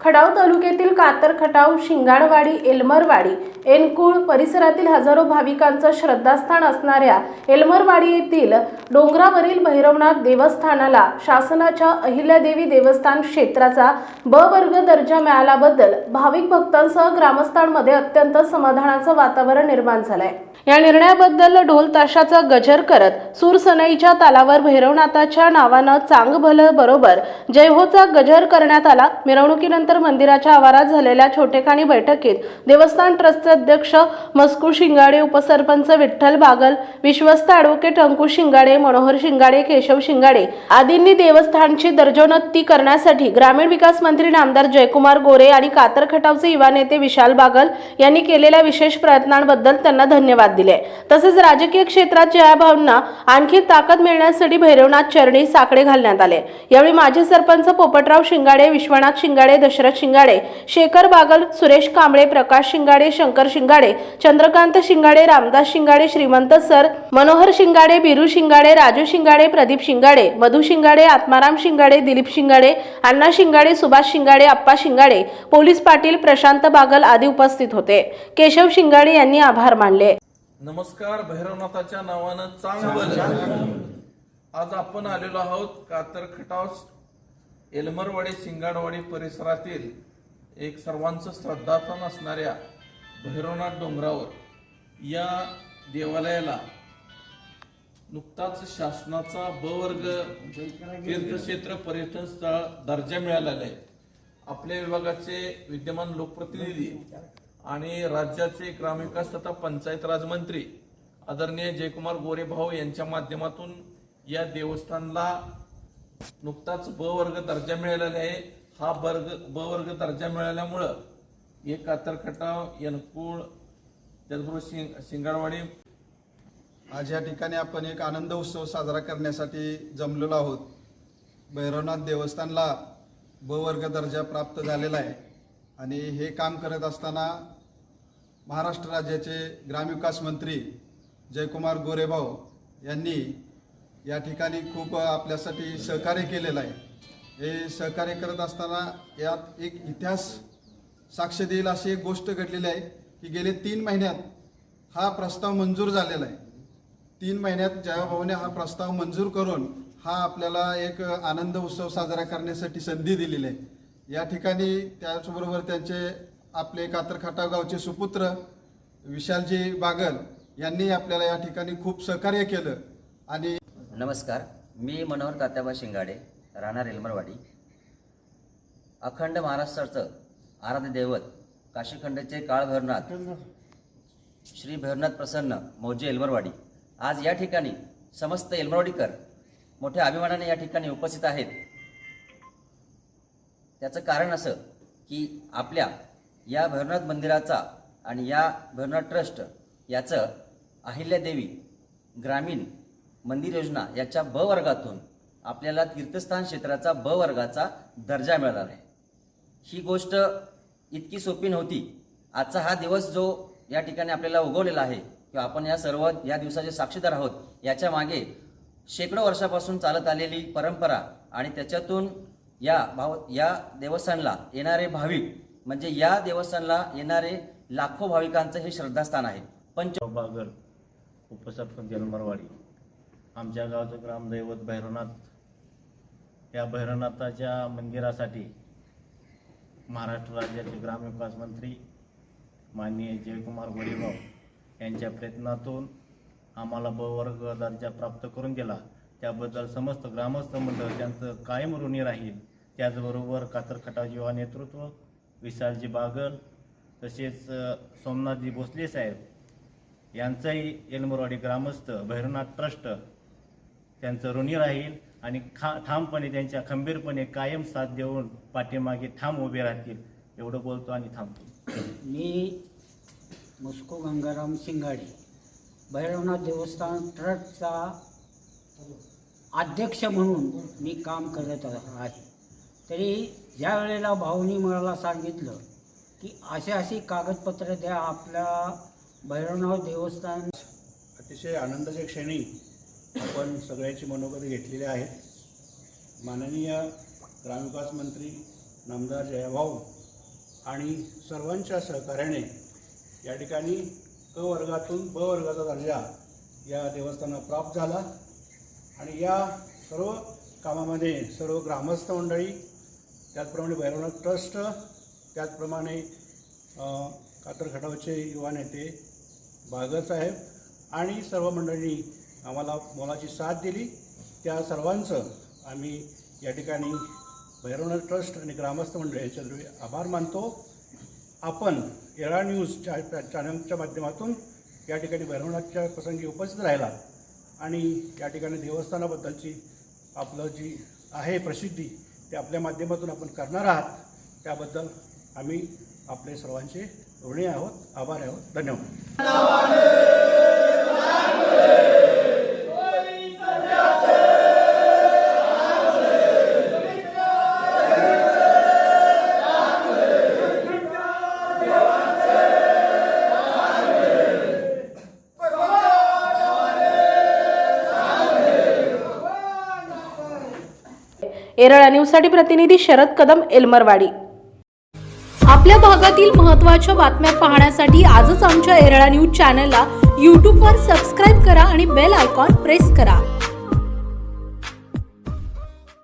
Khadav तालुक्यातील कातर खटाव शिंगाडवाडी एल्मरवाडी एनकुळ परिसरातील हजारो भाविकांचं श्रद्धास्थान असणाऱ्या एल्मरवाडी येथील डोंगरावरील भैरवनाथ देवस्थानाला शासनाच्या अहिल्यादेवी देवस्थान क्षेत्राचा ब वर्ग दर्जा मिळाल्याबद्दल भाविक भक्तांसह ग्रामस्थांमध्ये अत्यंत समाधानाचं वातावरण निर्माण झालंय. या निर्णयाबद्दल ढोल ताशाचा गजर करत सूरसनईच्या तालावर भैरवनाथाच्या नावानं चांग भलं बरोबर जयहोचा गजर करण्यात आला. मिरवणुकीनंतर मंदिराच्या आवारात झालेल्या छोटेखानी बैठकीत देवस्थान ट्रस्टचे अध्यक्ष मस्कू शिंगाडे उपसरपंच विठ्ठल बागल विश्वस्त ॲडव्होकेट अंकुश शिंगाडे मनोहर शिंगाडे केशव शिंगाडे आदींनी देवस्थानची दर्जोन्नती करण्यासाठी ग्रामीण विकास मंत्री नामदार जयकुमार गोरे आणि कातर खटावचे युवा नेते विशाल बागल यांनी केलेल्या विशेष प्रयत्नांबद्दल त्यांना धन्यवाद दिले. तसेच राजकीय क्षेत्रात जयाभावना आणखी ताकद मिळण्यासाठी भैरवनाथ चरणी साकडे घालण्यात आले. यावेळी माजी सरपंच पोपटराव शिंगाडे विश्वनाथ शिंगाडे दशरथ शिंगाडे शेखर बागल सुरेश कांबळे प्रकाश शिंगाडे शंकर शिंगाडे चंद्रकांत शिंगाडे रामदास शिंगाडे श्रीमंत सर मनोहर शिंगाडे बिरू शिंगाडे राजू शिंगाडे प्रदीप शिंगाडे मधु शिंगाडे आत्माराम शिंगाडे दिलीप शिंगाडे अण्णा शिंगाडे सुभाष शिंगाडे अप्पा शिंगाडे पोलीस पाटील प्रशांत बागल आदी उपस्थित होते. केशव शिंगाडे यांनी आभार मानले. नमस्कार भैरवनाथाच्या नावानं चांगलं आज आपण आलेलो आहोत कातर खटाव एलमरवाडी शिंगाडवाडी परिसरातील एक सर्वांचं श्रद्धास्थान असणाऱ्या भैरवनाथ डोंगरावर या देवालयाला नुकताच शासनाचा ब वर्ग तीर्थक्षेत्र पर्यटन स्थळ दर्जा मिळालेला आहे. आपल्या विभागाचे विद्यमान लोकप्रतिनिधी आणि राज्याचे ग्रामविकास तथा पंचायत राज मंत्री आदरणीय जयकुमार गोरे भाऊ यांच्या माध्यमातून या देवस्थानला नुकताच ब वर्ग दर्जा मिळालेला आहे. हा वर्ग ब वर्ग दर्जा मिळाल्यामुळं एक कातरखटाव यनकुळ त्याचबरोबर शिंग शिंगाडवाडी. आज या ठिकाणी आपण एक आनंद उत्सव साजरा करण्यासाठी जमलेलो आहोत. भैरवनाथ देवस्थानला ब वर्ग दर्जा प्राप्त झालेला आहे. आणि हे काम करत असताना महाराष्ट्र राज्याचे ग्रामविकास मंत्री जयकुमार गोरेभाऊ यांनी या ठिकाणी खूप आपल्यासाठी सहकार्य केलेलं आहे. हे सहकार्य करत असताना यात एक इतिहास साक्ष देईल अशी एक गोष्ट घडलेली आहे की गेले तीन महिन्यात हा प्रस्ताव मंजूर झालेला आहे. तीन महिन्यात जयाभाऊने हा प्रस्ताव मंजूर करून हा आपल्याला एक आनंद उत्सव साजरा करण्यासाठी संधी दिलेली आहे. या ठिकाणी त्याचबरोबर त्यांचे आपले कातरखाटाव गावचे सुपुत्र विशालजी बागल यांनी आपल्याला या ठिकाणी खूप सहकार्य केलं आणि नमस्कार मी मनोहर तात्याबा शिंगाडे राहणार एल्मरवाडी. अखंड महाराष्ट्राचं आराध्य दैवत काशीखंडचे काळ भैरनाथ श्री भैरनाथ प्रसन्न मौजे एल्मरवाडी. आज या ठिकाणी समस्त एल्मरवाडीकर मोठ्या अभिमानाने या ठिकाणी उपस्थित आहेत. त्याचं कारण असं की आपल्या या भैरनाथ मंदिराचा आणि या भैरनाथ ट्रस्ट याचं अहिल्यादेवी ग्रामीण मंदिर योजना याच्या ब वर्गातून आपल्याला तीर्थस्थान क्षेत्राचा ब वर्गाचा दर्जा मिळाला आहे. ही गोष्ट इतकी सोपी नव्हती. आजचा हा दिवस जो या ठिकाणी आपल्याला उगवलेला आहे किंवा आपण या सर्व या दिवसाचे साक्षीदार आहोत याच्या मागे शेकडो वर्षापासून चालत आलेली परंपरा आणि त्याच्यातून या भाव या देवस्थानला येणारे भाविक म्हणजे या देवस्थानला येणारे लाखो भाविकांचं हे श्रद्धास्थान आहे. पंच बागर उपसरपंच जन्मरवाडी. आमच्या गावचं ग्रामदैवत भैरवनाथ. या भैरवनाथाच्या मंदिरासाठी महाराष्ट्र राज्याचे ग्रामविकास मंत्री माननीय जयकुमार गोरेगाव यांच्या प्रयत्नातून आम्हाला ब वर्ग दर्जा प्राप्त करून दिला त्याबद्दल समस्त ग्रामस्थ मंडळ त्यांचं कायम ऋणी राहील. त्याचबरोबर कातरखटा युवा नेतृत्व विशालजी बागल तसेच सोमनाथजी भोसले साहेब यांचाही एलमरवाडी ग्रामस्थ भैरवनाथ ट्रस्ट त्यांचं ऋणी राहील आणि खा ठामपणे त्यांच्या खंबीरपणे कायम साथ देऊन पाठीमागे ठाम उभे राहतील. एवढं बोलतो आणि थांबतो. मी मुस्को गंगाराम शिंगाडे भैरवनाथ देवस्थान ट्रस्टचा अध्यक्ष म्हणून मी काम करत आहे. तरी ज्या वेळेला भाऊनी मला सांगितलं की असे अशी कागदपत्र द्या आपल्या भैरवनाथ देवस्थान अतिशय आनंदाच्या क्षणी आपण सगळ्याची मनोगत घेतलेली आहेत माननीय ग्रामविकास मंत्री नामदार जयभाऊ आणि सर्वांच्या सहकार्याने या ठिकाणी क वर्गातून ब वर्गाचा दर्जा या देवस्थानाला प्राप्त झाला आणि या सर्व कामामध्ये सर्व ग्रामस्थ मंडळी त्याचप्रमाणे भैरवनाथ ट्रस्ट त्याचप्रमाणे कातर खटावचे युवा नेते बागल साहेब आणि सर्व मंडळींनी आम्हाला मोलाची साथ दिली. त्या सर्वांचं आम्ही या ठिकाणी भैरवनाथ ट्रस्ट आणि ग्रामस्थ मंडळ यांच्याद्वारे आभार मानतो. आपण एरा न्यूज चॅ चॅनलच्या माध्यमातून या ठिकाणी भैरवनाथच्या प्रसंगी उपस्थित राहिला आणि या ठिकाणी देवस्थानाबद्दलची आपलं जी आहे प्रसिद्धी ते आपल्या माध्यमातून आपण करणार आहात. त्याबद्दल आम्ही आपले सर्वांचे ऋणी आहोत आभार आहोत. धन्यवाद. एरळा न्यूजसाठी प्रतिनिधी शरद कदम एल्मरवाडी. आपल्या भागातील महत्त्वाच्या बातम्या पाहण्यासाठी आजच आमच्या एरळा न्यूज चॅनलला यूट्यूबवर सबस्क्राईब करा आणि बेल आयकॉन प्रेस करा.